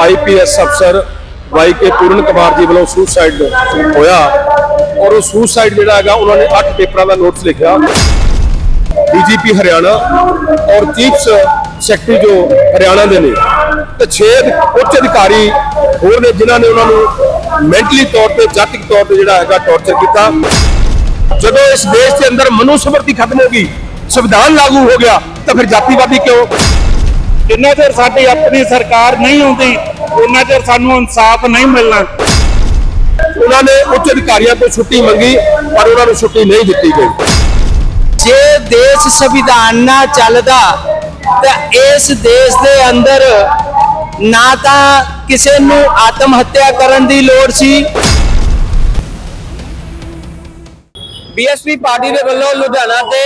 IPS ਅਫਸਰ Y ਕੇ ਪੂਰਨ ਕੁਮਾਰ ਜੀ ਵੱਲੋਂ suicide ਹੋਇਆ ਔਰ ਉਹ ਸੁਸਾਈਡ ਜਿਹੜਾ ਹੈਗਾ, ਉਹਨਾਂ ਨੇ 8 ਪੇਪਰਾਂ ਦਾ ਨੋਟਿਸ ਲਿਖਿਆ। ਡੀਜੀਪੀ ਹਰਿਆਣਾ ਔਰ ਚੀਫ ਸੈਕਟਰੀ ਜੋ ਹਰਿਆਣਾ ਦੇ ਨੇ, ਤੇ 6 ਉੱਚ ਅਧਿਕਾਰੀ ਹੋਰ ਨੇ ਜਿਨ੍ਹਾਂ ਨੇ ਉਹਨਾਂ ਨੂੰ ਮੈਂਟਲੀ ਤੌਰ ਤੇ, ਜਾਤਿਕ ਤੌਰ ਤੇ ਜਿਹੜਾ ਹੈਗਾ ਟੌਰਚਰ ਕੀਤਾ। ਜਦੋਂ ਇਸ ਦੇਸ਼ ਦੇ ਅੰਦਰ ਮਨੁਸਮਰਤੀ ਖਤਮ ਹੋ ਗਈ, ਸੰਵਿਧਾਨ ਲਾਗੂ ਹੋ ਗਿਆ, ਤਾਂ ਫਿਰ ਜਾਤੀਵਾਦੀ ਕਿਉਂ ਜਿੰਨਾ ਚਿਰ ਸਾਡੀ ਆਪਣੀ ਸਰਕਾਰ ਨਹੀਂ ਹੁੰਦੀ ਉਹਨਾਂ ਚਿਰ ਸਾਨੂੰ ਇਨਸਾਫ ਨਹੀਂ ਮਿਲਣਾ। ਉਹਨਾਂ ਨੇ ਉੱਚ ਅਧਿਕਾਰੀਆਂ ਤੋਂ ਛੁੱਟੀ ਮੰਗੀ ਪਰ ਉਹਨਾਂ ਨੂੰ ਛੁੱਟੀ ਨਹੀਂ ਦਿੱਤੀ ਗਈ। ਜੇ ਦੇਸ਼ ਸੰਵਿਧਾਨ ਨਾਲ ਚੱਲਦਾ ਤਾਂ ਇਸ ਦੇਸ਼ ਦੇ ਅੰਦਰ ਨਾ ਤਾਂ ਕਿਸੇ ਨੂੰ ਆਤਮ ਹੱਤਿਆ ਕਰਨ ਦੀ ਲੋੜ ਸੀ। ਬੀਐਸਪੀ ਪਾਰਟੀ ਦੇ ਵੱਲੋਂ ਲੁਧਿਆਣਾ ਦੇ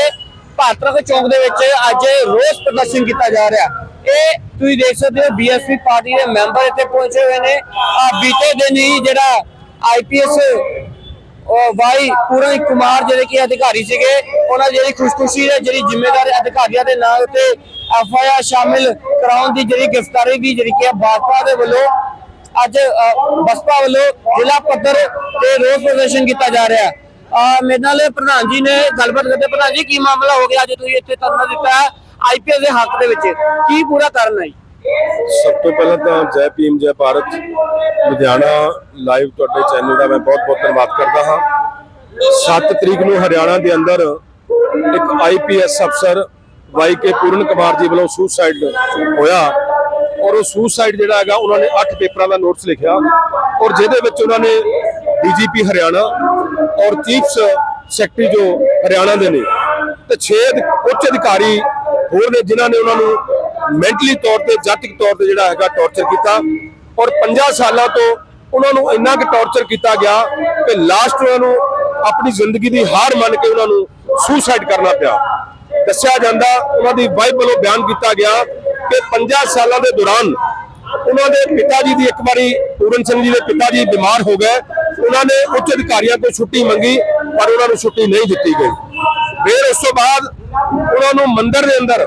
ਭਾਰਤਕ ਚੌਂਕ ਦੇ ਵਿੱਚ ਅੱਜ ਰੋਸ ਪ੍ਰਦਰਸ਼ਨ ਕੀਤਾ ਜਾ ਰਿਹਾ। ਇਹ ਤੁਸੀਂ ਦੇਖ ਸਕਦੇ ਹੋ ਬੀਐਸਪੀ ਪਾਰਟੀ ਦੇ ਮੈਂਬਰ ਇੱਥੇ ਪਹੁੰਚੇ ਹੋਏ ਨੇ। ਆਹ ਬੀਤੇ ਦਿਨ ਹੀ ਜਿਹੜਾ ਆਈਪੀਐਸ ਉਹ ਭਾਈ ਪੂਰਨ ਕੁਮਾਰ ਜਿਹੜੇ ਕਿ ਅਧਿਕਾਰੀ ਸੀਗੇ, ਉਹਨਾਂ ਦੀ ਜਿਹੜੀ ਖੁਸ਼ਖੁਸ਼ੀ ਹੈ, ਜਿਹੜੀ ਜ਼ਿੰਮੇਵਾਰ ਅਧਿਕਾਰੀਆਂ ਦੇ ਨਾਂ ਉੱਤੇ ਐਫਆਈਆਰ ਸ਼ਾਮਿਲ ਕਰਾਉਣ ਦੀ ਜਿਹੜੀ ਗ੍ਰਿਫਤਾਰੀ ਵੀ ਜਿਹੜੀ ਕਿ ਹੈ ਦੇ ਵੱਲੋਂ ਅੱਜ ਬਸਪਾ ਵੱਲੋਂ ਜ਼ਿਲ੍ਹਾ ਪੱਧਰ ਤੇ ਰੋਸ ਪ੍ਰਦਰਸ਼ਨ ਕੀਤਾ ਜਾ ਰਿਹਾ ਆ, ਮੇਰੇ ਨਾਲ ਪ੍ਰਧਾਨ ਜੀ ਨੇ ਗੱਲਬਾਤ ਕਰਦੇ। ਪ੍ਰਧਾਨ ਜੀ, ਕੀ ਮਾਮਲਾ ਹੋ ਗਿਆ? ਅੱਜ ਤੁਸੀਂ ਇੱਥੇ ਧਰਨਾ ਦਿੱਤਾ ਹੈ। ਆਈਪੀਐਸ ਦੇ ਹੱਕ ਦੇ ਵਿੱਚ ਕੀ ਪੂਰਾ ਕਾਰਨ ਹੈ ਸਭ ਤੋਂ ਪਹਿਲਾਂ ਤਾਂ ਜੈ ਭੀਮ, ਜੈ ਭਾਰਤ ਲੁਧਿਆਣਾ ਲਾਈਵ ਤੁਹਾਡੇ ਚੈਨਲ ਦਾ ਮੈਂ ਬਹੁਤ-ਬਹੁਤ ਧੰਨਵਾਦ ਕਰਦਾ ਹਾਂ। 7 ਤਰੀਕ ਨੂੰ ਹਰਿਆਣਾ ਦੇ ਅੰਦਰ ਇੱਕ ਆਈਪੀਐਸ ਅਫਸਰ ਵਾਈ ਪੂਰਨ ਕੁਮਾਰ ਜੀ ਵੱਲੋਂ ਸੁਸਾਈਡ ਹੋਇਆ ਔਰ ਉਹ ਸੁਸਾਈਡ ਜਿਹੜਾ ਹੈਗਾ, ਉਹਨਾਂ ਨੇ 8 ਪੇਪਰਾਂ ਦਾ ਨੋਟਿਸ ਲਿਖਿਆ ਔਰ ਜਿਹਦੇ ਵਿੱਚ ਉਹਨਾਂ ਨੇ ਡੀਜੀਪੀ ਹਰਿਆਣਾ ਔਰ ਚੀਫ ਸੈਕਟਰੀ ਜੋ ਹਰਿਆਣਾ ਦੇ ਨੇ, ਤੇ 6 ਉੱਚ ਅਧਿਕਾਰੀ ਹੋਰ ਨੇ ਜਿਨ੍ਹਾਂ ਨੇ ਉਹਨਾਂ ਨੂੰ ਮੈਂਟਲੀ ਤੌਰ ਤੇ, ਜਾਤਿਕ ਤੌਰ ਤੇ ਜਿਹੜਾ ਹੈਗਾ ਟੌਰਚਰ ਕੀਤਾ। ਔਰ 50 ਸਾਲਾਂ ਤੋਂ ਉਹਨਾਂ ਨੂੰ ਇੰਨਾ ਕਿ ਟੌਰਚਰ ਕੀਤਾ ਗਿਆ ਕਿ ਲਾਸਟ ਉਹਨਾਂ ਨੂੰ ਆਪਣੀ ਜ਼ਿੰਦਗੀ ਦੀ ਹਾਰ ਮੰਨ ਕੇ ਉਹਨਾਂ ਨੂੰ ਸੁਸਾਈਡ ਕਰਨਾ ਪਿਆ। ਦੱਸਿਆ ਜਾਂਦਾ, ਉਹਨਾਂ ਦੀ ਵਾਈਫ ਵੱਲੋਂ ਬਿਆਨ ਕੀਤਾ ਗਿਆ ਕਿ 50 ਸਾਲਾਂ ਦੇ ਦੌਰਾਨ ਉਹਨਾਂ ਦੇ ਪਿਤਾ ਜੀ ਦੀ ਇੱਕ ਵਾਰੀ ਪੂਰਨ ਸਿੰਘ ਜੀ ਦੇ ਪਿਤਾ ਜੀ ਬਿਮਾਰ ਹੋ ਗਏ। ਉਹਨਾਂ ਨੇ ਉੱਚ ਅਧਿਕਾਰੀਆਂ ਤੋਂ ਛੁੱਟੀ ਮੰਗੀ, ਪਰ ਉਹਨਾਂ ਨੂੰ ਛੁੱਟੀ ਨਹੀਂ ਦਿੱਤੀ ਗਈ। ਫਿਰ ਉਸ ਤੋਂ ਬਾਅਦ ਉਹਨਾਂ ਨੂੰ ਮੰਦਿਰ ਦੇ ਅੰਦਰ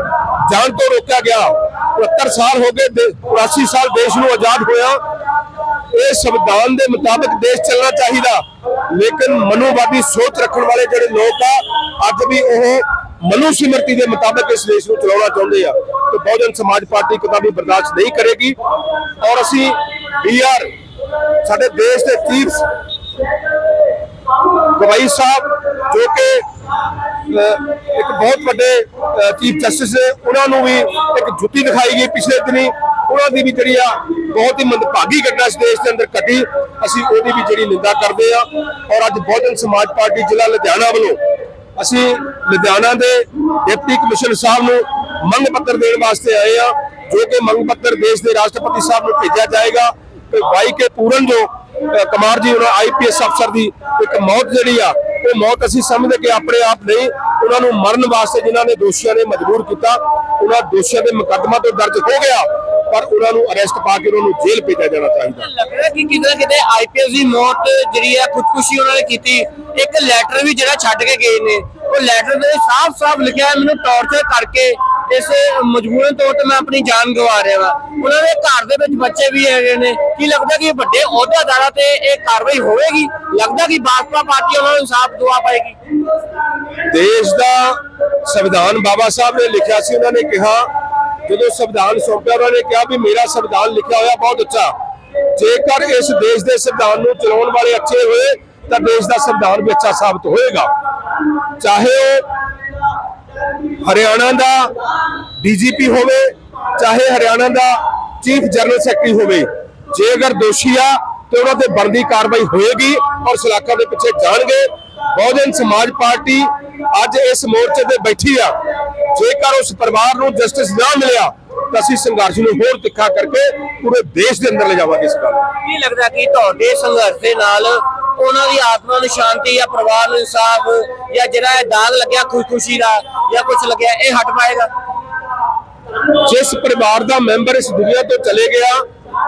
ਜਾਣ ਤੋਂ ਰੋਕਿਆ ਗਿਆ। 72 ਸਾਲ ਹੋ ਗਏ ਦੇ- 84 ਸਾਲ ਦੇਸ਼ ਨੂੰ ਆਜ਼ਾਦ ਹੋਇਆ। ਇਹ ਸੰਵਿਧਾਨ ਦੇ ਮੁਤਾਬਕ ਦੇਸ਼ ਚੱਲਣਾ ਚਾਹੀਦਾ। ਲੇਕਿਨ ਮਨੋਵਾਦੀ ਸੋਚ ਰੱਖਣ ਵਾਲੇ ਜਿਹੜੇ ਲੋਕ ਆ, ਅੱਜ ਵੀ ਉਹ ਮਨੂ ਸਿਮਰਤੀ ਦੇ ਮੁਤਾਬਕ ਇਸ ਦੇਸ਼ ਨੂੰ ਚਲਾਉਣਾ ਚਾਹੁੰਦੇ ਆ। ਤੇ ਬਹੁਜਨ ਸਮਾਜ ਪਾਰਟੀ ਕਦਾਪੀ ਬਰਦਾਸ਼ਤ ਨਹੀਂ ਕਰੇਗੀ। ਔਰ ਅਸੀਂ ਬੀਆਰ ਸਾਡੇ ਦੇਸ਼ ਦੇ ਚੀਫ ਗਵਾਈ ਸਾਹਿਬ, ਜੋ ਕਿ ਇੱਕ ਬਹੁਤ ਵੱਡੇ ਚੀਫ ਜਸਟਿਸ ਉਹਨਾਂ ਨੂੰ ਵੀ ਇੱਕ ਜੁੱਤੀ ਦਿਖਾਈ ਗਈ ਪਿਛਲੇ ਦਿਨੀ। ਉਹਨਾਂ ਦੀ ਵੀ ਜਿਹੜੀ ਆ ਬਹੁਤ ਹੀ ਮੰਦਭਾਗੀ ਘਟਨਾ ਇਸ ਦੇਸ਼ ਦੇ ਅੰਦਰ ਘਟੀ। ਅਸੀਂ ਉਹਦੀ ਵੀ ਜਿਹੜੀ ਨਿੰਦਾ ਕਰਦੇ ਆ ਔਰ ਅੱਜ ਬਹੁਜਨ ਸਮਾਜ ਪਾਰਟੀ ਜ਼ਿਲ੍ਹਾ ਲੁਧਿਆਣਾ ਵੱਲੋਂ ਅਸੀਂ ਲੁਧਿਆਣਾ ਦੇ ਡਿਪਟੀ ਕਮਿਸ਼ਨਰ ਸਾਹਿਬ ਨੂੰ ਮੰਗ ਪੱਤਰ ਦੇਣ ਵਾਸਤੇ ਆਏ ਆ ਜੋ ਕਿ ਮੰਗ ਪੱਤਰ ਦੇਸ਼ ਦੇ ਰਾਸ਼ਟਰਪਤੀ ਸਾਹਿਬ ਨੂੰ ਭੇਜਿਆ ਜਾਏਗਾ। ਕਿ ਵਾਈ ਕੇ ਪੂਰਨ ਜੋ ਅਹ, ਕੁਮਾਰ ਜੀ ਉਹਨਾਂ ਆਈਪੀਐਸ ਅਫਸਰ ਦੀ ਇੱਕ ਮੌਤ ਜਿਹੜੀ ਆ ਉਹ ਮੌਤ ਅਸੀਂ ਸਮਝਦੇ ਕਿ ਆਪਣੇ ਆਪ ਨਹੀਂ, ਉਹਨਾਂ ਨੂੰ ਮਰਨ ਵਾਸਤੇ ਜਿਨ੍ਹਾਂ ਨੇ ਦੋਸ਼ੀਆਂ ਨੇ ਮਜਬੂਰ ਕੀਤਾ, ਉਹਨਾਂ ਦੋਸ਼ੀਆਂ ਦੇ ਮੁਕੱਦਮਾ ਤੋਂ ਦਰਜ ਹੋ ਗਿਆ, ਪਰ ਉਹਨਾਂ ਨੂੰ ਅਰੈਸਟ ਪਾ ਕੇ ਉਹਨਾਂ ਨੂੰ ਜੇਲ੍ਹ ਭੇਜਿਆ ਜਾਣਾ ਚਾਹੀਦਾ। ਲੱਗ ਕਿ ਕਿਤੇ ਕਿਤੇ ਆਈਪੀਐਸ ਦੀ ਮੌਤ ਜਿਹੜੀ ਹੈ, ਖੁਦਕੁਸ਼ੀ ਉਹਨਾਂ ਨੇ ਕੀਤੀ। ਇੱਕ ਲੈਟਰ ਵੀ ਜਿਹੜਾ ਛੱਡ ਕੇ ਗਏ ਨੇ, ਉਹ ਲੈਟਰ ਦੇ ਸਾਫ਼-ਸਾਫ਼ ਲਿਖਿਆ ਹੈ, ਮੈਨੂੰ ਟੌਰਚਰ ਕਰਕੇ ਇਸ ਮਜਬੂਰਨ ਤੌਰ ਤੇ ਮੈਂ ਆਪਣੀ ਜਾਨ ਗਵਾ ਰਿਹਾ ਵਾ। ਉਹਨਾਂ ਦੇ ਘਰ ਦੇ ਵਿੱਚ ਬੱਚੇ ਵੀ ਹੈਗੇ ਨੇ। ਕੀ ਲੱਗਦਾ ਕਿ ਵੱਡੇ ਅਹੁਦੇਦਾਰਾਂ ਤੇ ਇਹ ਕਾਰਵਾਈ ਹੋਵੇਗੀ? ਲੱਗਦਾ ਕਿ ਭਾਜਪਾ ਪਾਰਟੀ ਉਹਨਾਂ ਨੂੰ ਇਨਸਾਫ ਦਵਾ ਪਾਏਗੀ? ਦੇਸ਼ ਦਾ ਸੰਵਿਧਾਨ ਬਾਬਾ ਸਾਹਿਬ ਨੇ ਲਿਖਿਆ ਸੀ, ਉਹਨਾਂ ਨੇ ਕਿਹਾ, ਜਦੋਂ ਸੰਵਿਧਾਨ ਸੌਂਪਿਆ, ਉਹਨਾਂ ਨੇ ਕਿਹਾ ਵੀ ਮੇਰਾ ਸੰਵਿਧਾਨ ਲਿਖਿਆ ਹੋਇਆ ਬਹੁਤ ਅੱਛਾ ਜੇਕਰ ਇਸ ਦੇਸ਼ ਦੇ ਸੰਵਿਧਾਨ ਨੂੰ ਚਲਾਉਣ ਵਾਲੇ ਅੱਛੇ ਹੋਏ, ਤਾਂ ਦੇਸ਼ ਦਾ ਸੰਵਿਧਾਨ ਵੀ ਅੱਛਾ ਸਾਬਤ ਹੋਏਗਾ। ਚਾਹੇ ਉਹ ਹਰਿਆਣਾ ਦਾ ਡੀਜੀਪੀ ਹੋਵੇ, ਚਾਹੇ ਹਰਿਆਣਾ ਦਾ ਚੀਫ ਜਨਰਲ ਸੈਕਟਰੀ ਹੋਵੇ, ਜੇ ਅਗਰ ਦੋਸ਼ੀ ਆ, ਤੇ ਉਹਨਾਂ ਤੇ ਬਣਦੀ ਕਾਰਵਾਈ ਹੋਏਗੀ ਔਰ ਸਲਾਖਾਂ ਦੇ ਪਿੱਛੇ ਜਾਣਗੇ। ਬਹੁਜਨ ਸਮਾਜ ਪਾਰਟੀ ਅੱਜ ਇਸ ਮੋਰਚੇ ਤੇ ਬੈਠੀ ਆ। ਜੇਕਰ ਉਸ ਪਰਿਵਾਰ ਨੂੰ ਜਸਟਿਸ ਨਾ ਮਿਲਿਆ, ਤਾਂ ਅਸੀਂ ਸੰਘਰਸ਼ ਨੂੰ ਹੋਰ ਤਿੱਖਾ ਕਰਕੇ ਪੂਰੇ ਦੇਸ਼ ਦੇ ਅੰਦਰ ਲੈ ਜਾਵਾਂਗੇ ਇਸ ਗੱਲ ਕੀ ਲੱਗਦਾ ਕਿ ਤੁਹਾਡੇ ਸੰਘਰਸ਼ ਦੇ ਨਾਲ ਉਹਨਾਂ ਦੀ ਆਤਮਾ ਨੂੰ ਸ਼ਾਂਤੀ ਜਾਂ ਪਰਿਵਾਰ ਨੂੰ ਇਨਸਾਫ ਜਾਂ ਜਿਹੜਾ ਇਹ ਦਾਗ ਲੱਗਿਆ ਖੁਸ਼ਖੁਸ਼ੀ ਦਾ ਜਾਂ ਕੁਝ ਲੱਗਿਆ, ਇਹ ਹਟ ਪਾਏਗਾ। ਜਿਸ ਪਰਿਵਾਰ ਦਾ ਮੈਂਬਰ ਇਸ ਦੁਨੀਆ ਤੋਂ ਚਲੇ ਗਿਆ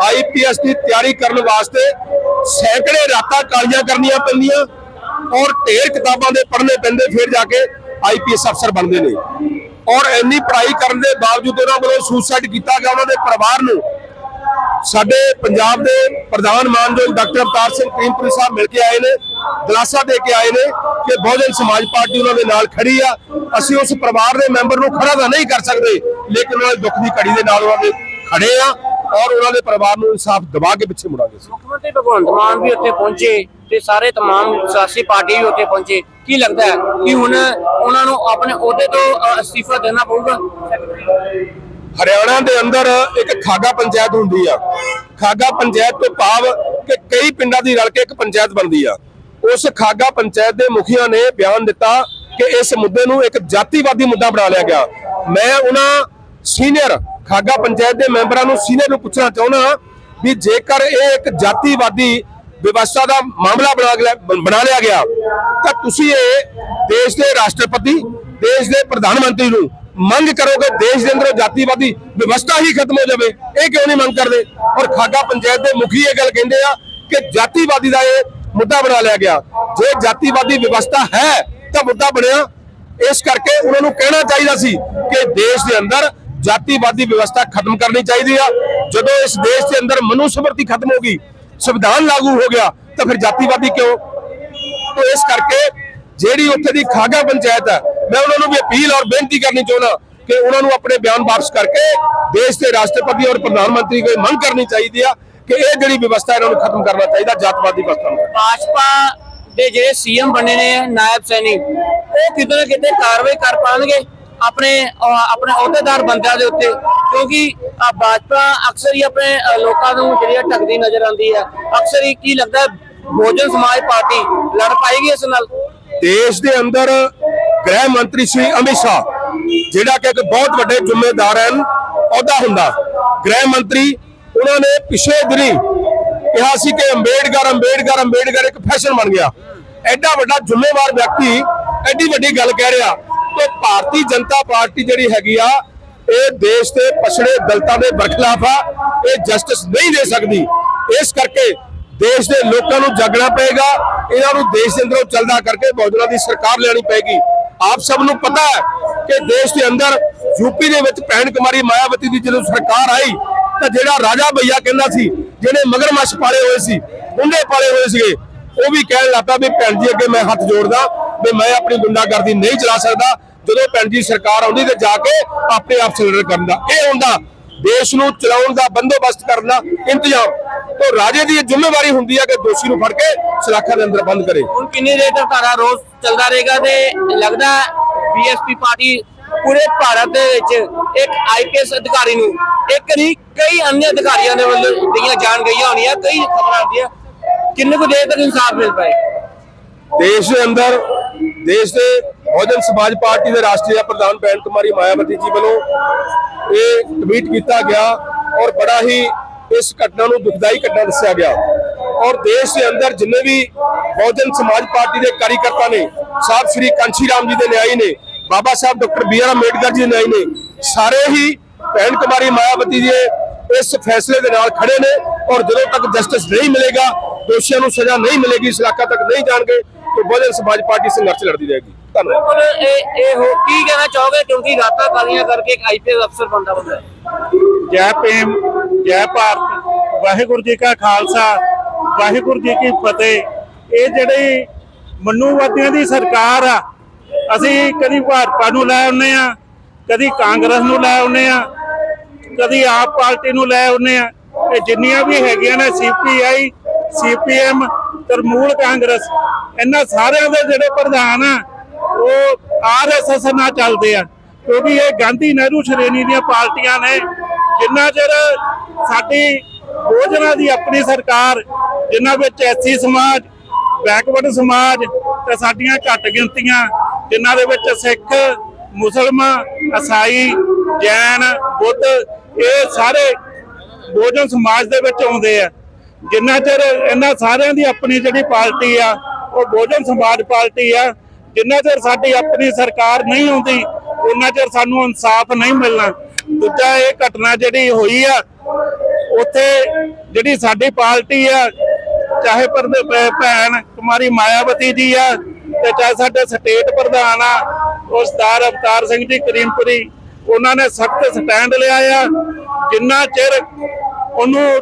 ਆਈਪੀਐਸ ਦੀ ਤਿਆਰੀ ਕਰਨ ਵਾਸਤੇ ਸੈਂਕੜੇ ਰਾਤਾਂ ਕਾਲੀਆਂ ਕਰਨੀਆਂ ਪੈਂਦੀਆਂ ਔਰ ਢੇਰ ਕਿਤਾਬਾਂ ਦੇ ਪੜ੍ਹਨੇ ਪੈਂਦੇ, ਫਿਰ ਜਾ ਕੇ ਆਈਪੀਐਸ ਅਫਸਰ ਬਣਦੇ ਨੇ। ਔਰ ਇੰਨੀ ਪੜ੍ਹਾਈ ਕਰਨ ਦੇ ਬਾਵਜੂਦ ਉਹਨਾਂ ਵੱਲੋਂ ਸੁਸਾਈਡ ਕੀਤਾ ਗਿਆ, ਉਹਨਾਂ ਦੇ ਪਰਿਵਾਰ ਨੂੰ ਸਾਡੇ ਪੰਜਾਬ ਦੇ ਪ੍ਰਧਾਨ ਮਾਨਯੋਗ ਡਾਕਟਰ ਅਵਤਾਰ ਸਿੰਘ ਕਰੀਮਪੁਰੀ ਸਾਹਿਬ ਮਿਲ ਕੇ ਆਏ ਨੇ ਦਿਲਾਸਾ ਦੇ ਕੇ ਆਏ ਨੇ ਕਿ ਬਹੁਜਨ ਸਮਾਜ ਪਾਰਟੀ ਉਹਨਾਂ ਦੇ ਨਾਲ ਖੜੀ ਆ ਅਸੀਂ ਉਸ ਪਰਿਵਾਰ ਦੇ ਮੈਂਬਰ ਨੂੰ ਖੜਾ ਤਾਂ ਨਹੀਂ ਕਰ ਸਕਦੇ ਲੇਕਿਨ ਉਹਨਾਂ ਦੇ ਦੁੱਖ ਦੀ ਘੜੀ ਦੇ ਨਾਲ ਉਹਨਾਂ ਦੇ ਖੜੇ ਆ ਔਰ ਉਹਨਾਂ ਦੇ ਪਰਿਵਾਰ ਨੂੰ ਇਨਸਾਫ ਦਿਵਾ ਕੇ ਪਿੱਛੇ ਮੁੜਾਂਗੇ ਅਸੀਂ ਮੁੱਖ ਮੰਤਰੀ ਭਗਵੰਤ ਮਾਨ ਵੀ ਉੱਥੇ ਪਹੁੰਚੇ ਤੇ ਸਾਰੇ तमाम ਸਿਆਸੀ ਪਾਰਟੀ ਵੀ ਉੱਥੇ ਪਹੁੰਚੇ ਕੀ ਲੱਗਦਾ ਹੈ ਕਿ ਹੁਣ ਉਹਨਾਂ ਨੂੰ ਆਪਣੇ ਅਹੁਦੇ ਤੋਂ ਅ, ਅਸਤੀਫਾ ਦੇਣਾ ਪਊਗਾ ਹਰਿਆਣਾ ਦੇ ਅੰਦਰ ਇੱਕ ਖਾਗਾ ਪੰਚਾਇਤ ਹੁੰਦੀ ਆ। ਖਾਗਾ ਪੰਚਾਇਤ ਤੋਂ ਭਾਵ ਕਿ ਕਈ ਪਿੰਡਾਂ ਦੀ ਰਲ ਕੇ ਇੱਕ ਪੰਚਾਇਤ ਬਣਦੀ ਆ। ਉਸ ਖਾਗਾ ਪੰਚਾਇਤ ਦੇ ਮੁਖੀਆਂ ਨੇ ਬਿਆਨ ਦਿੱਤਾ ਕਿ ਇਸ ਮੁੱਦੇ ਨੂੰ ਇੱਕ ਜਾਤੀਵਾਦੀ ਮੁੱਦਾ ਬਣਾ ਲਿਆ ਗਿਆ। ਮੈਂ ਉਹਨਾਂ ਸੀਨੀਅਰ ਖਾਗਾ ਪੰਚਾਇਤ ਦੇ ਮੈਂਬਰਾਂ ਨੂੰ ਸੀਨੀਅਰ ਨੂੰ ਪੁੱਛਣਾ ਚਾਹੁੰਦਾ ਵੀ ਜੇਕਰ ਇਹ ਇੱਕ ਜਾਤੀਵਾਦੀ ਵਿਵਸਥਾ ਦਾ ਮਾਮਲਾ ਬਣਾ ਲਿਆ- ਬਣਾ ਲਿਆ ਗਿਆ, ਤਾਂ ਤੁਸੀਂ ਇਹ ਦੇਸ਼ ਦੇ ਰਾਸ਼ਟਰਪਤੀ, ਦੇਸ਼ ਦੇ ਪ੍ਰਧਾਨ ਮੰਤਰੀ ਨੂੰ ਮੰਗ ਕਰੋਗੇ ਦੇਸ਼ ਦੇ ਅੰਦਰ ਜਾਤੀਵਾਦੀ ਵਿਵਸਥਾ ਹੀ ਖਤਮ ਹੋ ਜਾਵੇ, ਇਹ ਕਿਉਂ ਨਹੀਂ ਮੰਗ ਕਰਦੇ? ਔਰ ਖਾਗਾ ਪੰਚਾਇਤ ਦੇ ਮੁਖੀ ਇਹ ਗੱਲ ਕਹਿੰਦੇ ਆ ਕਿ ਜਾਤੀਵਾਦੀ ਦਾ ਇਹ ਮੁੱਦਾ ਬਣਾ ਲਿਆ ਗਿਆ। ਜੇ ਜਾਤੀਵਾਦੀ ਵਿਵਸਥਾ ਹੈ, ਤਾਂ ਮੁੱਦਾ ਬਣਿਆ। ਇਸ ਕਰਕੇ ਉਹਨਾਂ ਨੂੰ ਕਹਿਣਾ ਚਾਹੀਦਾ ਸੀ ਕਿ ਦੇਸ਼ ਦੇ ਅੰਦਰ ਜਾਤੀਵਾਦੀ ਵਿਵਸਥਾ ਖਤਮ ਕਰਨੀ ਚਾਹੀਦੀ ਆ। ਜਦੋਂ ਇਸ ਦੇਸ਼ ਦੇ ਅੰਦਰ ਮਨੂ ਖਤਮ ਹੋ ਗਈ, ਸੰਵਿਧਾਨ ਲਾਗੂ ਹੋ ਗਿਆ, ਤਾਂ ਫਿਰ ਜਾਤੀਵਾਦੀ ਕਿਉਂ? ਤੋ ਇਸ ਕਰਕੇ ਜਿਹੜੀ ਉੱਥੇ ਦੀ ਖਾਗਾ ਪੰਚਾਇਤ ਹੈ ਮੈਂ ਉਹਨਾਂ ਨੂੰ ਵੀ ਅਪੀਲ ਔਰ ਬੇਨਤੀ ਕਰਨੀ ਚਾਹੁੰਦਾ ਕਿ ਉਹਨਾਂ ਨੂੰ ਆਪਣੇ ਬਿਆਨ ਵਾਪਸ ਕਰਕੇ ਦੇਸ਼ ਦੇ ਰਾਸ਼ਟਰਪਤੀ ਔਰ ਪ੍ਰਧਾਨ ਮੰਤਰੀ ਕੋਲ ਮੰਗ ਕਰਨੀ ਚਾਹੀਦੀ ਆ ਕਿ ਇਹ ਜਿਹੜੀ ਵਿਵਸਥਾ ਇਹਨਾਂ ਨੂੰ ਖਤਮ ਕਰਨਾ ਚਾਹੀਦਾ ਜਾਤਵਾਦੀ ਵਿਵਸਥਾ ਨੂੰ ਭਾਜਪਾ ਦੇ ਜਿਹੜੇ ਸੀਐਮ ਬਣੇ ਨੇ ਨਾਇਬ ਸੈਣੀ ਉਹ ਕਿਤੇ ਨਾ ਕਿਤੇ ਕਾਰਵਾਈ ਕਰ ਪਾਣਗੇ ਆਪਣੇ ਆਪਣੇ ਅਹੁਦੇਦਾਰ ਬੰਦਿਆਂ ਦੇ ਉੱਤੇ ਕਿਉਂਕਿ ਭਾਜਪਾ ਅਕਸਰ ਹੀ ਆਪਣੇ ਲੋਕਾਂ ਨੂੰ ਜਿਹੜੀ ਢਕਦੀ ਨਜ਼ਰ ਆਉਂਦੀ ਹੈ ਅਕਸਰ ਹੀ ਕੀ ਲੱਗਦਾ ਹੈ, ਬਹੁਜਨ ਸਮਾਜ ਪਾਰਟੀ ਲੜ ਪਾਏਗੀ ਇਸ ਨਾਲ? ਦੇਸ਼ ਦੇ ਅੰਦਰ ਗ੍ਰਹਿ ਮੰਤਰੀ ਸ਼੍ਰੀ ਅਮਿਤ ਸ਼ਾਹ, ਜਿਹੜਾ ਕਿ ਇੱਕ ਬਹੁਤ ਵੱਡੇ ਜ਼ਿੰਮੇਦਾਰ ਹਨ, ਅਹੁਦਾ ਹੁੰਦਾ। ਗ੍ਰਹਿ ਮੰਤਰੀ ਉਹਨਾਂ ਨੇ ਪਿਛਲੇ ਦਿਨੀ ਕਿਹਾ ਸੀ ਕਿ ਅੰਬੇਡਕਰ ਅੰਬੇਡਕਰ ਅੰਬੇਡਕਰ ਇੱਕ ਫੈਸ਼ਨ ਬਣ ਗਿਆ। ਐਡਾ ਵੱਡਾ ਜ਼ਿੰਮੇਵਾਰ ਵਿਅਕਤੀ, ਐਡੀ ਵੱਡੀ ਗੱਲ ਕਹਿ ਰਿਹਾ ਤੇ ਭਾਰਤੀ ਜਨਤਾ ਪਾਰਟੀ ਜਿਹੜੀ ਹੈਗੀ ਆ, ਇਹ ਦੇਸ਼ ਦੇ ਪਛੜੇ ਦਲਤਾਂ ਦੇ ਬਰਖਲਾਫ ਆ, ਇਹ ਜਸਟਿਸ ਨਹੀਂ ਦੇ ਸਕਦੀ। ਇਸ ਕਰਕੇ ਦੇਸ਼ ਦੇ ਲੋਕਾਂ ਨੂੰ ਜਾਗਣਾ ਪਏਗਾ, ਇਹਨਾਂ ਨੂੰ ਦੇਸ਼ ਦੇ ਅੰਦਰੋਂ ਚੱਲਦਾ ਕਰਕੇ ਬਹੁਜਨਾਂ ਦੀ ਸਰਕਾਰ ਲੈਣੀ ਪਏਗੀ। ਆਪ ਸਭ ਨੂੰ ਪਤਾ ਹੈ ਕਿ ਦੇਸ਼ ਦੇ ਅੰਦਰ ਯੂਪੀ ਦੇ ਵਿੱਚ ਭੈਣ ਕੁਮਾਰੀ ਮਾਇਆਵਤੀ ਦੀ ਜਦੋਂ ਸਰਕਾਰ ਆਈ ਤਾਂ ਜਿਹੜਾ ਰਾਜਾ ਭਈਆ ਕਹਿੰਦਾ ਸੀ, ਜਿਹਨੇ ਮਗਰਮੱਛ ਪਾਲੇ ਹੋਏ ਸੀ ਗੁੰਡੇ ਪਾਲੇ ਹੋਏ ਸੀਗੇ, ਉਹ ਵੀ ਕਹਿਣ ਲੱਗਾ ਵੀ ਭੈਣ ਜੀ ਅੱਗੇ ਮੈਂ ਹੱਥ ਜੋੜਦਾ ਵੀ ਮੈਂ ਆਪਣੀ ਗੁੰਡਾਗਰਦੀ ਨਹੀਂ ਚਲਾ ਸਕਦਾ, ਜਦੋਂ ਭੈਣ ਜੀ ਸਰਕਾਰ ਆਉਂਦੀ ਤੇ ਜਾ ਕੇ ਆਪਣੇ ਆਪ ਸਿਲੰਡਰ ਕਰਨ ਦਾ। ਇਹ ਹੁੰਦਾ, ਦੇਸ਼ ਨੂੰ ਚਲਾਉਣ ਦਾ ਬੰਦੋਬਸਤ ਕਰਨ ਦਾ ਇੰਤਜ਼ਾਮ। ਤੋਂ ਰਾਜੇ ਦੀ ਇਹ ਜ਼ਿੰਮੇਵਾਰੀ ਹੁੰਦੀ ਹੈ ਕਿ ਦੋਸ਼ੀ ਨੂੰ ਫੜ ਕੇ ਸਲਾਖਾਂ ਦੇ ਅੰਦਰ ਬੰਦ ਕਰੇ। ਹੁਣ ਕਿੰਨੀ ਦੇਰ ਤੱਕ ਧਾਰਾ ਰੋਜ਼ ਚੱਲਦਾ ਰਹੇਗਾ ਤੇ ਲੱਗਦਾ ਬੀਐਸਪੀ ਪਾਰਟੀ ਪੂਰੇ ਭਾਰਤ ਦੇ ਵਿੱਚ ਇੱਕ ਆਈਪੀਐਸ ਅਧਿਕਾਰੀ ਨੂੰ ਇੱਕ ਨਹੀਂ, ਕਈ ਅન્ય ਅਧਿਕਾਰੀਆਂ ਦੇ ਵੱਲੋਂ ਦੀਆਂ ਜਾਣ ਗਈਆਂ ਹੋਣੀਆਂ, ਕਈ ਖਬਰਾਂ ਆਉਂਦੀਆਂ। ਕਿੰਨੇ ਕੁ ਦੇਰ ਤੱਕ ਇਨਸਾਫ ਮਿਲ ਪਾਏਗਾ ਦੇਸ਼ ਦੇ ਅੰਦਰ, ਦੇਸ਼ ਦੇ ਬਹੁਜਨ ਸਮਾਜ ਪਾਰਟੀ ਦੇ ਰਾਸ਼ਟਰੀ ਪ੍ਰਧਾਨ ਬੈਨ ਕੁਮਾਰੀ ਮਾਇਆਵਤੀ ਜੀ ਵੱਲੋਂ ਇਹ ਟਵੀਟ ਕੀਤਾ ਗਿਆ ਔਰ ਬੜਾ ਹੀ ਇਸ ਘਟਨਾ ਨੂੰ ਦੁਖਦਾਈ ਘਟਨਾ ਦੱਸਿਆ ਗਿਆ। ਔਰ ਦੇਸ਼ ਦੇ ਅੰਦਰ ਜਿੰਨੇ ਵੀ ਬਹੁਜਨ ਸਮਾਜ ਪਾਰਟੀ ਦੇ ਕਾਰਜਕਰਤਾ ਨੇ ਸਾਹਿਬ ਸ੍ਰੀ ਕਾਂਚੀ ਰਾਮ ਜੀ ਦੇ ਨਿਆਈ ਨੇ Baba Sahib doctor B R Ambedkar ji ਦੇ ਨਿਆਈ ਨੇ ਸਾਰੇ ਹੀ ਭੈਣ ਕੁਮਾਰੀ ਮਾਇਆਵਤੀ ਦੇ ਇਸ ਫੈਸਲੇ ਦੇ ਨਾਲ ਖੜੇ ਨੇ ਔਰ ਜਦੋਂ ਤੱਕ ਜਸਟਿਸ ਨਹੀਂ ਮਿਲੇਗਾ ਦੋਸ਼ੀਆਂ ਨੂੰ ਸਜ਼ਾ ਨਹੀਂ ਮਿਲੇਗੀ ਇਸ ਇਲਾਕਾ ਤੱਕ ਨਹੀਂ ਜਾਣਗੇ ਤਾਂ ਬਹੁਜਨ ਸਮਾਜ ਪਾਰਟੀ ਸੰਘਰਸ਼ ਲੜਦੀ ਰਹੇਗੀ। ਧੰਨਵਾਦ। ਬਿਲਕੁਲ ਇਹ ਇਹ ਹੋ ਕੀ ਕਹਿਣਾ ਚਾਹੋਗੇ? ਕਿਉਂਕਿ ਰਾਤਾਂ ਕਾਲੀਆਂ ਕਰਕੇ ਇੱਕ ਆਈਪੀਐਸ ਅਫਸਰ ਬੰਦਾ ਬੰਦਾ। ਹੈ ਜੈ ਭੀਮ ਜੈ ਭਾਰਤ। ਵਾਹਿਗੁਰੂ ਜੀ ਕਾ ਖਾਲਸਾ ਵਾਹਿਗੁਰੂ ਜੀ ਕੀ ਫਤਿਹ। ਇਹ ਜਿਹੜੀ ਮਨੂਵਾਦੀਆਂ ਦੀ ਸਰਕਾਰ ਆ, ਅਸੀਂ ਕਦੀ ਭਾਜਪਾ ਨੂੰ ਲੈ ਆਉਂਦੇ ਆ ਕਦੀ ਕਾਂਗਰਸ ਨੂੰ ਲੈ ਆਉਂਦੇ ਆ ਕਦੀ ਆਪ ਪਾਰਟੀ ਨੂੰ ਲੈ ਆਉਂਦੇ ਆ ਇਹ ਜਿੰਨੀਆਂ ਵੀ ਹੈਗੀਆਂ ਨੇ ਸੀਪੀਆਈ ਸੀਪੀਐਮ ਤਰਮੂਲ ਕਾਂਗਰਸ, ਇਹਨਾਂ ਸਾਰਿਆਂ ਦੇ ਜਿਹੜੇ ਪ੍ਰਧਾਨ ਆ, ਉਹ ਆਰਐਸਐਸ ਨਾਲ ਚੱਲਦੇ ਆ। ਕਿਉਂਕਿ ਇਹ ਗਾਂਧੀ ਨਹਿਰੂ ਸ਼੍ਰੇਣੀ ਦੀਆਂ ਪਾਰਟੀਆਂ ਨੇ, ਜਿੰਨਾ ਚਿਰ ਸਾਡੀ ਭੋਜਨਾਂ ਦੀ ਆਪਣੀ ਸਰਕਾਰ ਜਿਨ੍ਹਾਂ ਵਿੱਚ ਐਸੀ ਸਮਾਜ ਬੈਕਵਰਡ ਸਮਾਜ ਤੇ ਸਾਡੀਆਂ ਘੱਟ ਗਿਣਤੀਆਂ, ਜਿਨ੍ਹਾਂ ਦੇ ਵਿੱਚ ਸਿੱਖ ਮੁਸਲਮਾਨ ਈਸਾਈ, ਜੈਨ, ਬੁੱਧ, ਇਹ ਸਾਰੇ ਬਹੁਜਨ ਸਮਾਜ ਦੇ ਵਿੱਚ ਆਉਂਦੇ ਆ। ਜਿੰਨਾ ਚਿਰ ਇਹਨਾਂ ਸਾਰਿਆਂ ਦੀ ਆਪਣੀ ਜਿਹੜੀ ਪਾਰਟੀ ਆ, ਉਹ ਬਹੁਜਨ ਸਮਾਜ ਪਾਰਟੀ ਆ, ਜਿੰਨਾ ਚਿਰ ਸਾਡੀ ਆਪਣੀ ਸਰਕਾਰ ਨਹੀਂ ਆਉਂਦੀ ਉਹਨਾਂ ਚਿਰ ਸਾਨੂੰ ਇਨਸਾਫ ਨਹੀਂ ਮਿਲਣਾ। ਦੂਜਾ ਇਹ ਘਟਨਾ ਜਿਹੜੀ ਹੋਈ ਆ, ਉੱਥੇ ਜਿਹੜੀ ਸਾਡੀ ਪਾਰਟੀ ਆ ਚਾਹੇ ਪਰਦ- ਭੈਣ ਕੁਮਾਰੀ ਮਾਇਆਵਤੀ ਜੀ ਆ ਤੇ ਚਾਹੇ ਸਾਡੇ ਸਟੇਟ ਪ੍ਰਧਾਨ ਆ, ਉਹ ਸਰਦਾਰ ਅਵਤਾਰ ਸਿੰਘ ਜੀ ਕਰੀਮਪੁਰੀ, ਉਹਨਾਂ ਨੇ ਸਖਤ ਸਟੈਂਡ ਲਿਆ ਆ। ਜਿੰਨਾ ਚਿਰ ਉਹਨੂੰ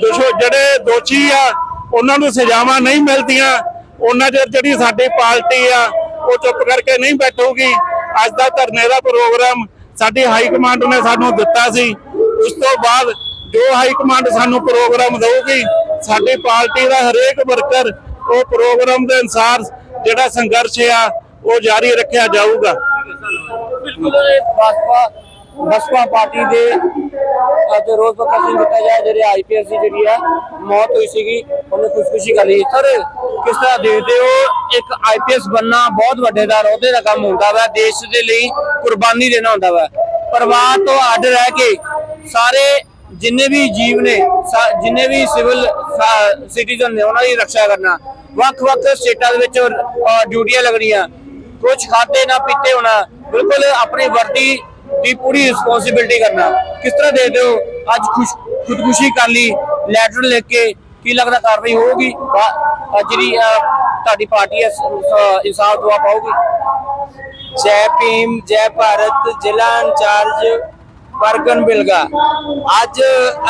ਦੁਸ਼ੋ ਜਿਹੜੇ ਦੋਸ਼ੀ ਆ, ਉਹਨਾਂ ਨੂੰ ਸਜ਼ਾਵਾਂ ਨਹੀਂ ਮਿਲਦੀਆਂ, ਉਹਨਾਂ ਚਿਰ ਜਿਹੜੀ ਸਾਡੀ ਪਾਰਟੀ ਆ, ਉਹ ਚੁੱਪ ਕਰਕੇ ਨਹੀਂ ਬੈਠੂਗੀ। ਅੱਜ ਦਾ ਧਰਨੇ ਦਾ ਪ੍ਰੋਗਰਾਮ ਸਾਡੀ ਹਾਈ ਕਮਾਂਡ ਨੇ ਸਾਨੂੰ ਦਿੱਤਾ ਸੀ। ਉਸ ਤੋਂ ਬਾਅਦ ਜੋ ਹਾਈ ਕਮਾਂਡ ਸਾਨੂੰ ਪ੍ਰੋਗਰਾਮ ਦੇਊਗੀ ਸਾਡੀ ਪਾਰਟੀ ਦਾ ਹਰੇਕ ਵਰਕਰ ਉਹ ਪ੍ਰੋਗਰਾਮ ਦੇ ਅਨਸਾਰ ਜਿਹੜਾ ਸੰਘਰਸ਼ ਆ ਉਹ ਜਾਰੀ ਰੱਖਿਆ ਜਾਊਗਾ। ਬਿਲਕੁਲ ਬਸਪਾ ਪਾਰਟੀ ਦੇ ਅੱਜ ਰੋਜ਼ ਪ੍ਰਦਰਸ਼ਨ ਕੀਤਾ ਗਿਆ ਜਿਹੜੇ ਆਈਪੀਐਸ ਦੀ ਜਿਹੜੀ ਆ ਮੌਤ ਹੋਈ ਸੀਗੀ ਉਹਨੇ ਖੁਸ਼ਖੁਸ਼ੀ ਕਰ ਲਈ ਸਰ ਕਿਸ ਤਰ੍ਹਾਂ ਦੇਖਦੇ ਹੋ ਇੱਕ ਆਈਪੀਐਸ ਬੰਨਾ ਬਹੁਤ ਵੱਡੇ ਦਾ ਅਹੁਦੇ ਦਾ ਕੰਮ ਹੁੰਦਾ ਵਾ ਦੇਸ਼ ਦੇ ਲਈ ਕੁਰਬਾਨੀ ਦੇਣਾ ਹੁੰਦਾ ਵਾ। ਪਰਿਵਾਰ ਤੋਂ ਅੱਡ ਰਹਿ ਕੇ ਸਾਰੇ ਜਿੰਨੇ ਵੀ ਜੀਵ ਨੇ ਜਿੰਨੇ ਵੀ ਸਿਵਲ ਸਿਟੀਜ਼ਨ ਨੇ, ਉਹਨਾਂ ਦੀ ਰੱਖਿਆ ਕਰਨਾ। ਵੱਖ-ਵੱਖ ਸਟੇਟਾਂ ਦੇ ਵਿੱਚ ਡਿਊਟੀਆਂ ਲੱਗਣੀਆਂ। ਕੁਝ ਖਾਦੇ ਨਾ ਪੀਤੇ ਹੋਣਾ, ਬਿਲਕੁਲ ਆਪਣੀ ਵਰਦੀ ਦੀ ਪੂਰੀ ਰਿਸਪੌਂਸਿਬਿਲਟੀ ਕਰਨਾ। ਕਿਸ ਤਰ੍ਹਾਂ ਦੇਖਦੇ ਹੋ, ਅੱਜ ਖੁਦਕੁਸ਼ੀ ਕਰ ਲਈ ਲੈਟਰ ਲਿਖ ਕੇ ਕੀ ਲੱਗਦਾ ਕਾਰਵਾਈ ਹੋਊਗੀ? ਜਿਹੜੀ ਤੁਹਾਡੀ ਪਾਰਟੀ ਹੈ ਇਨਸਾਫ ਦਵਾ ਪਾਊਗੀ? ਜੈ ਭੀਮ, ਜੈ ਭਾਰਤ, ਜ਼ਿਲ੍ਹਾ ਇੰਚਾਰਜ ਪਰਗਨ ਮਿਲਗਾ ਅੱਜ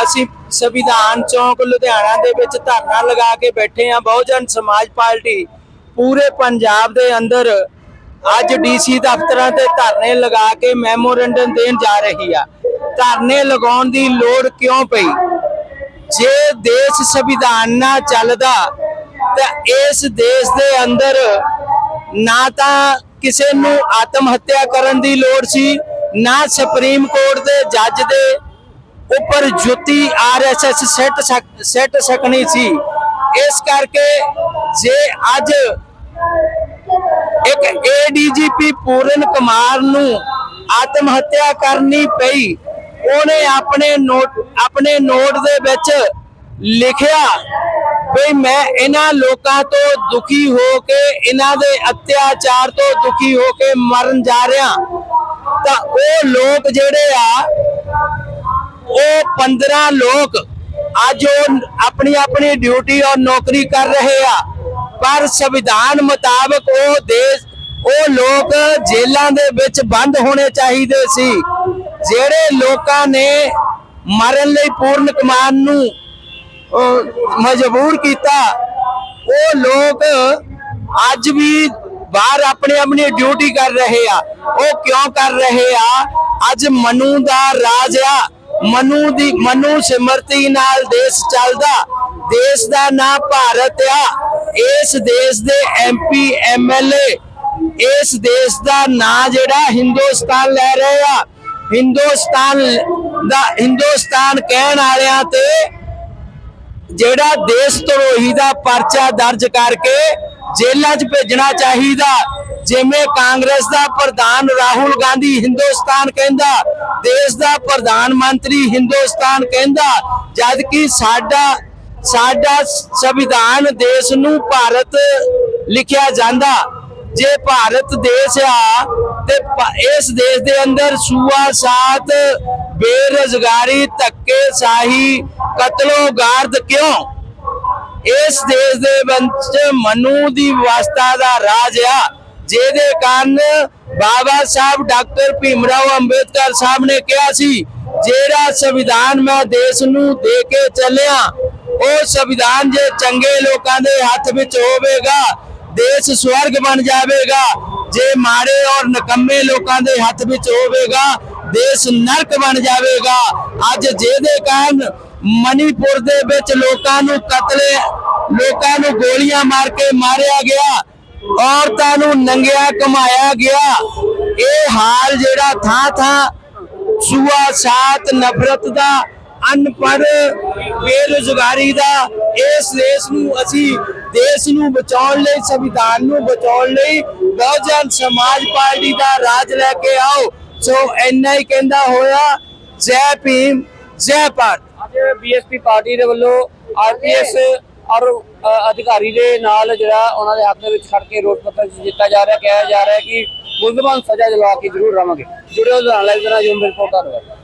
ਅਸੀਂ ਸੰਵਿਧਾਨ ਚੌਂਕ ਲੁਧਿਆਣਾ ਦੇ ਵਿੱਚ ਧਰਨਾ ਲਗਾ ਕੇ ਬੈਠੇ ਹਾਂ। ਬਹੁਜਨ ਸਮਾਜ ਪਾਰਟੀ ਪੂਰੇ ਪੰਜਾਬ ਦੇ ਅੰਦਰ ਅੱਜ ਡੀਸੀ ਦਫ਼ਤਰਾਂ ਤੇ ਧਰਨੇ ਲਗਾ ਕੇ ਮੈਮੋਰੈਂਡਮ ਦੇਣ ਜਾ ਰਹੀ ਆ। ਧਰਨੇ ਲਗਾਉਣ ਦੀ ਲੋੜ ਕਿਉਂ ਪਈ? ਜੇ ਦੇਸ਼ ਸੰਵਿਧਾਨ ਨਾਲ ਚੱਲਦਾ, ਤਾਂ ਇਸ ਦੇਸ਼ ਦੇ ਅੰਦਰ ਨਾ ਤਾਂ ਕਿਸੇ ਨੂੰ ਆਤਮ ਹੱਤਿਆ ਕਰਨ ਦੀ ਲੋੜ ਸੀ ਨਾ ਸੁਪਰੀਮ ਕੋਰਟ ਦੇ ਜੱਜ ਦੇ ਉੱਪਰ ਜੁੱਤੀ ਆਰਐਸਐਸ ਸੈੱਟ ਸੈੱਟ ਸਕਣੀ ਸੀ। ਇਸ ਕਰਕੇ ਜੇ ਅੱਜ ਇੱਕ ਏਡੀਜੀਪੀ ਪੂਰਨ ਕੁਮਾਰ ਨੂੰ ਆਤਮ ਹੱਤਿਆ ਕਰਨੀ ਪਈ, ਉਹਨੇ ਆਪਣੇ ਨੋਟ ਆਪਣੇ ਨੋਟ ਦੇ ਵਿੱਚ ਲਿਖਿਆ ਵੀ ਮੈਂ ਇਹਨਾਂ ਲੋਕਾਂ ਤੋਂ ਦੁਖੀ ਹੋ ਕੇ, ਇਹਨਾਂ ਦੇ ਅਤਿਆਚਾਰ ਤੋਂ ਦੁਖੀ ਹੋ ਕੇ ਮਰਨ ਜਾ ਰਿਹਾ। ਤਾਂ ਉਹ ਲੋਕ ਜਿਹੜੇ ਆ, ਉਹ 15 ਲੋਕ ਅੱਜ ਉਹ ਆਪਣੀ ਆਪਣੀ ਡਿਊਟੀ ਔਰ ਨੌਕਰੀ ਕਰ ਰਹੇ ਆ। ਪਰ ਸੰਵਿਧਾਨ ਮੁਤਾਬਕ ਉਹ ਦੇਸ਼, ਉਹ ਲੋਕ ਜੇਲ੍ਹਾਂ ਦੇ ਵਿੱਚ ਬੰਦ ਹੋਣੇ ਚਾਹੀਦੇ ਸੀ। ਜਿਹੜੇ ਲੋਕਾਂ ਨੇ ਮਰਨ ਲਈ ਪੂਰਨ ਕਮਾਨ ਨੂੰ ਮਜਬੂਰ ਕੀਤਾ, ਉਹ ਲੋਕ ਅੱਜ ਵੀ ਬਾਹਰ ਆਪਣੀ ਆਪਣੀ ਡਿਊਟੀ ਕਰ ਰਹੇ ਆ। ਉਹ ਕਿਉਂ ਕਰ ਰਹੇ ਆ? ਅੱਜ ਮਨੂ ਦਾ ਰਾਜ ਆ। ਮਨੂ ਦੀ, ਮਨੂ ਸਿਮਰਤੀ ਨਾਲ ਦੇਸ਼ ਚੱਲਦਾ। ਦੇਸ਼ ਦਾ ਨਾਂ ਭਾਰਤ ਆ। ਇਸ ਦੇਸ਼ ਦੇ ਐਮਪੀ ਐਮਐਲਏ ਇਸ ਦੇਸ਼ ਦਾ ਨਾਂ ਜਿਹੜਾ ਹਿੰਦੁਸਤਾਨ ਲੈ ਰਹੇ ਆ। ਹਿੰਦੁਸਤਾਨ ਦਾ, ਹਿੰਦੁਸਤਾਨ ਕਹਿਣ ਵਾਲਿਆਂ ਤੇ ਜਿਹੜਾ ਦੇਸ਼ ਧਰੋਹੀ ਦਾ ਪਰਚਾ ਦਰਜ ਕਰਕੇ ਜੇਲ੍ਹਾਂ 'ਚ ਭੇਜਣਾ ਚਾਹੀਦਾ। ਜਿਵੇਂ ਕਾਂਗਰਸ ਦਾ ਪ੍ਰਧਾਨ ਰਾਹੁਲ ਗਾਂਧੀ ਹਿੰਦੁਸਤਾਨ ਕਹਿੰਦਾ, ਦੇਸ਼ ਦਾ ਪ੍ਰਧਾਨ ਮੰਤਰੀ ਹਿੰਦੁਸਤਾਨ ਕਹਿੰਦਾ ਜਦ ਕਿ ਸਾਡਾ ਸਾਡਾ ਸੰਵਿਧਾਨ ਦੇਸ਼ ਨੂੰ ਭਾਰਤ ਲਿਖਿਆ ਜਾਂਦਾ। ਜੇ ਭਾਰਤ ਦੇਸ਼ ਆ, ਤੇ ਇਸ ਦੇਸ਼ ਦੇ ਅੰਦਰ ਸੂਆ, ਸਾਤ, ਬੇਰੁਜ਼ਗਾਰੀ ਧੱਕੇ ਸਾਹੀ ਕਤਲੋ, ਗਾਰਦ ਕਿਉਂ? ਇਸ ਦੇਸ਼ ਦੇ ਵਿੱਚ ਮਨੂ ਦੀ ਵਿਵਸਥਾ ਦਾ ਰਾਜ ਆ, ਜਿਹਦੇ ਕਾਰਨ ਬਾਬਾ ਸਾਹਿਬ ਡਾਕਟਰ ਭੀਮਰਾਓ ਅੰਬੇਦਕਰ ਸਾਹਿਬ ਨੇ ਕਿਹਾ ਸੀ, ਜਿਹੜਾ ਸੰਵਿਧਾਨ ਮੈਂ ਦੇਸ਼ ਨੂੰ ਦੇ ਕੇ ਚੱਲਿਆ, ਉਹ ਸੰਵਿਧਾਨ ਜੇ ਚੰਗੇ ਲੋਕਾਂ ਦੇ ਹੱਥ ਵਿੱਚ ਹੋਵੇਗਾ, ਦੇਸ਼ ਸਵਰਗ ਬਣ ਜਾਵੇਗਾ, ਜੇ ਮਾੜੇ ਔਰ ਨਕੰਮੇ ਲੋਕਾਂ ਦੇ ਹੱਥ ਵਿੱਚ ਹੋਵੇਗਾ, ਦੇਸ਼ ਨਰਕ ਬਣ ਜਾਵੇਗਾ। ਅੱਜ ਜਿਹਦੇ ਕਾਰਨ ਮਨੀਪੁਰ ਦੇ ਵਿੱਚ ਲੋਕਾਂ ਨੂੰ ਕਤਲੇ, ਲੋਕਾਂ ਨੂੰ ਗੋਲੀਆਂ ਮਾਰ ਕੇ ਮਾਰਿਆ ਗਿਆ, ਔਰਤਾਂ ਨੂੰ ਨੰਗਿਆ ਕਮਾਇਆ ਗਿਆ। ਇਹ ਹਾਲ ਜਿਹੜਾ ਥਾਂ ਥਾਂ ਸੂਆ ਸਾਤ ਨਫ਼ਰਤ ਦਾ, ਅਨਪੜ੍ਹ, ਬੇਰੁਜ਼ਗਾਰੀ ਦਾ, ਇਸ ਦੇਸ਼ ਨੂੰ ਅਸੀਂ, ਦੇਸ਼ ਨੂੰ ਬਚਾਉਣ ਲਈ, ਸੰਵਿਧਾਨ ਨੂੰ ਬਚਾਉਣ ਲਈ ਬਹੁਜਨ ਸਮਾਜ ਪਾਰਟੀ ਦਾ ਰਾਜ ਲੈ ਕੇ ਆਓ। ਸੋ ਇੰਨਾ ਹੀ ਕਹਿੰਦਾ ਹੋਇਆ, ਜੈ ਭੀਮ। ਜੈ ਭਾਰਤ। ਅੱਜ ਬੀਐਸਪੀ ਪਾਰਟੀ ਦੇ ਵੱਲੋਂ ਆਰਪੀਐਸ ਔਰ ਅਧਿਕਾਰੀ ਦੇ ਨਾਲ ਜਿਹੜਾ ਉਹਨਾਂ ਦੇ ਹੱਕ ਦੇ ਵਿੱਚ ਖੜ ਕੇ ਰੋਸ ਪੱਤਰ ਦਿੱਤਾ ਜਾ ਰਿਹਾ, ਕਿਹਾ ਜਾ ਰਿਹਾ ਕਿ ਮੁਲਜ਼ਮਾਂ ਸਜ਼ਾ ਦਿਲਵਾ ਕੇ ਜ਼ਰੂਰ ਰਵਾਂਗੇ ਜੁੜਿਓ ਨਾਲ ਲਾਈਵ ਨਾਲ ਜੂਮ ਰਿਪੋਰਟ ਕਰ ਰਿਹਾ